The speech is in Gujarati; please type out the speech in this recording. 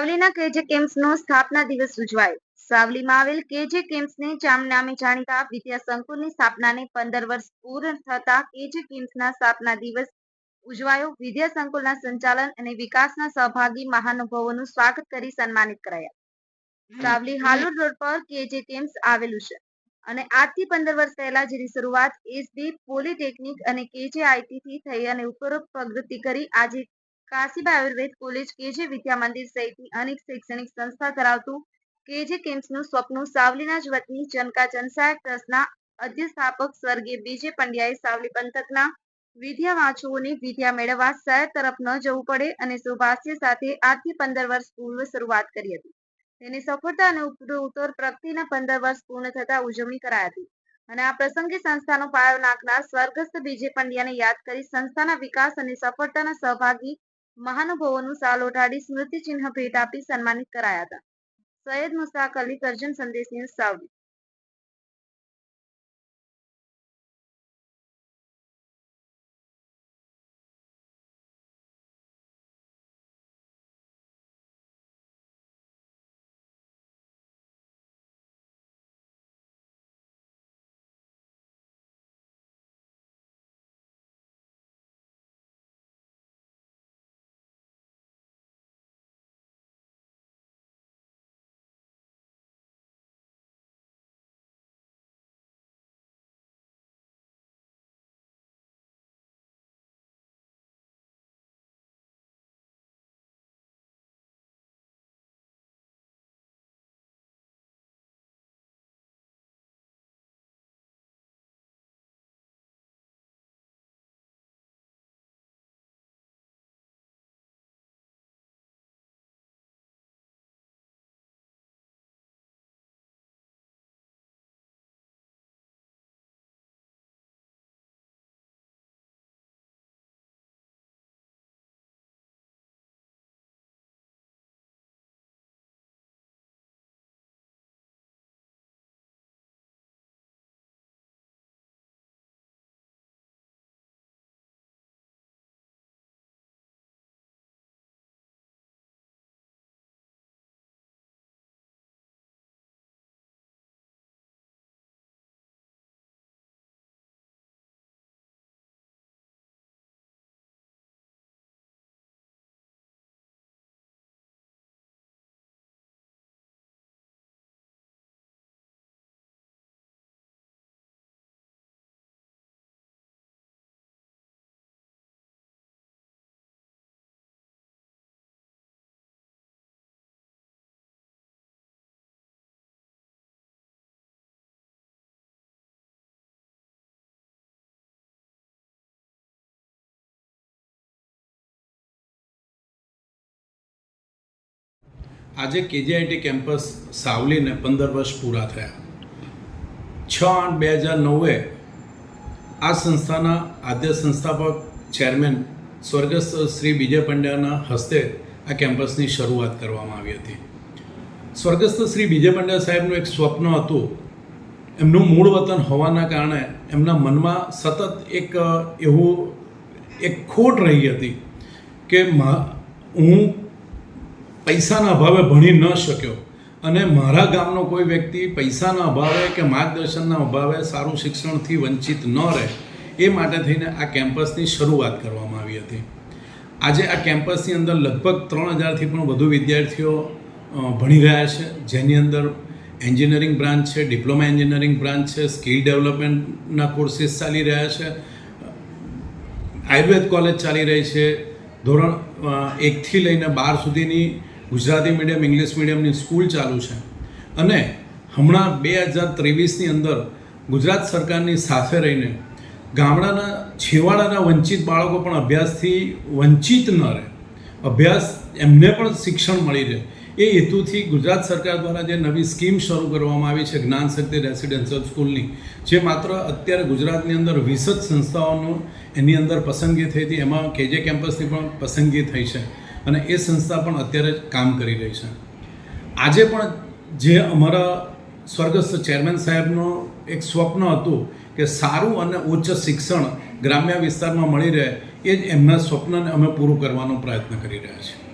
સાવલીના કેજે કેમ્પસનો સ્થાપના દિવસ ઉજવાયો. સાવલીમાં આવેલ કેજે કેમ્પસને ચામ નામે જાણીતા વિદ્યા સંકુલની સ્થાપનાને પંદર વર્ષ પૂર્ણ થતા કેજે કેમ્પસના સ્થાપના દિવસ ઉજવાયો વિદ્યા સંકુલના સંચાલન અને વિકાસના સહભાગી મહાનુભાવોનું સ્વાગત કરી સન્માનિત કરાયા. સાવલી હાલોડ રોડ પર કેજે કેમ્પસ આવેલું છે. અને આજથી પંદર વર્ષ પહેલા જેની શરૂઆત એસબી પોલિટેકનિક અને કેજે આઈટી થી થઈ અને ઉપરોક્ત પ્રગતિ કરી આજે કાશીબા આયુર્વેદ કોલેજ કેજે વિદ્યા મંદિર સહિતની અનેક શૈક્ષણિક સંસ્થા ધરાવતું કેજે કેમ્પસનું સ્વપ્ન સાવલીના જ વતની જનકા ચનસાયક ટ્રસ્ટના અધ્યસ્થાપક સ્વર્ગીય બીજે પંડ્યાએ સાવલી પંથકના વિદ્યાવાંચુઓને વિદ્યા મેળવવા શહેર તરફ ન જવું પડે અને સુભાષ્ય સાથે આજથી પંદર વર્ષ પૂર્વ શરૂઆત કરી હતી. તેની સફળતા અને ઉત્તર પ્રગતિના પંદર વર્ષ પૂર્ણ થતા ઉજવણી કરાઈ હતી અને આ પ્રસંગે સંસ્થાનો પાયો નાખનાર સ્વર્ગસ્થ બીજે પંડ્યાને યાદ કરી સંસ્થાના વિકાસ અને સફળતાના સહભાગી મહાનુભાવોનું સાલ ઓઢાડી સ્મૃતિ ચિહ્ન ભેટ આપી સન્માનિત કરાયા હતા. સૈયદ મુસ્તાક અલી કરજણ સંદેશ ન્યૂઝ સાવલી. આજે કેજીઆઈટી કેમ્પસ સાવલીને પંદર વર્ષ પૂરા થયા. છ આઠ બે હજાર નવે આ સંસ્થાના આદ્ય સંસ્થાપક ચેરમેન સ્વર્ગસ્થ શ્રી વિજય પંડ્યાના હસ્તે આ કેમ્પસની શરૂઆત કરવામાં આવી હતી. સ્વર્ગસ્થ શ્રી વિજય પંડ્યા સાહેબનું એક સ્વપ્ન હતું. એમનું મૂળ વતન હોવાના કારણે એમના મનમાં સતત એક એવું એક ખોટ રહી હતી કે હું પૈસાના અભાવે ભણી ન શક્યો. અને મારા ગામનો કોઈ વ્યક્તિ પૈસાના અભાવે કે માર્ગદર્શનના અભાવે સારું શિક્ષણથી વંચિત ન રહે, એ માટે થઈને આ કેમ્પસની શરૂઆત કરવામાં આવી હતી. આજે આ કેમ્પસની અંદર લગભગ ત્રણ હજારથી પણ વધુ વિદ્યાર્થીઓ ભણી રહ્યા છે. જેની અંદર એન્જિનિયરિંગ બ્રાન્ચ છે, ડિપ્લોમા એન્જિનિયરિંગ બ્રાન્ચ છે, સ્કિલ ડેવલપમેન્ટના કોર્સીસ ચાલી રહ્યા છે. આયુર્વેદ કોલેજ ચાલી રહી છે. ધોરણ એકથી લઈને બાર સુધીની ગુજરાતી મીડિયમ ઇંગ્લિશ મીડિયમની સ્કૂલ ચાલુ છે. અને હમણાં બે હજાર ત્રેવીસની અંદર ગુજરાત સરકારની સાથે રહીને ગામડાના, છેવાડાના વંચિત બાળકો પણ અભ્યાસથી વંચિત ન રહે. અભ્યાસ એમને પણ શિક્ષણ મળી રહે. એ હેતુથી ગુજરાત સરકાર દ્વારા જે નવી સ્કીમ શરૂ કરવામાં આવી છે, જ્ઞાન શક્તિ રેસિડેન્શિયલ સ્કૂલની, જે માત્ર અત્યારે ગુજરાતની અંદર વીસ જ સંસ્થાઓનું એની અંદર પસંદગી થઈ હતી, એમાં કેજે કેમ્પસની પણ પસંદગી થઈ છે. અને એ સંસ્થા પણ અત્યારે કામ કરી રહી છે. આજે પણ જે અમારા સ્વર્ગસ્થ ચેરમેન સાહેબનું એક સ્વપ્ન હતું કે સારું અને ઉચ્ચ શિક્ષણ ગ્રામ્ય વિસ્તારમાં મળી રહે, એ જ એમના સ્વપ્નને અમે પૂરું કરવાનો પ્રયત્ન કરી રહ્યા છીએ.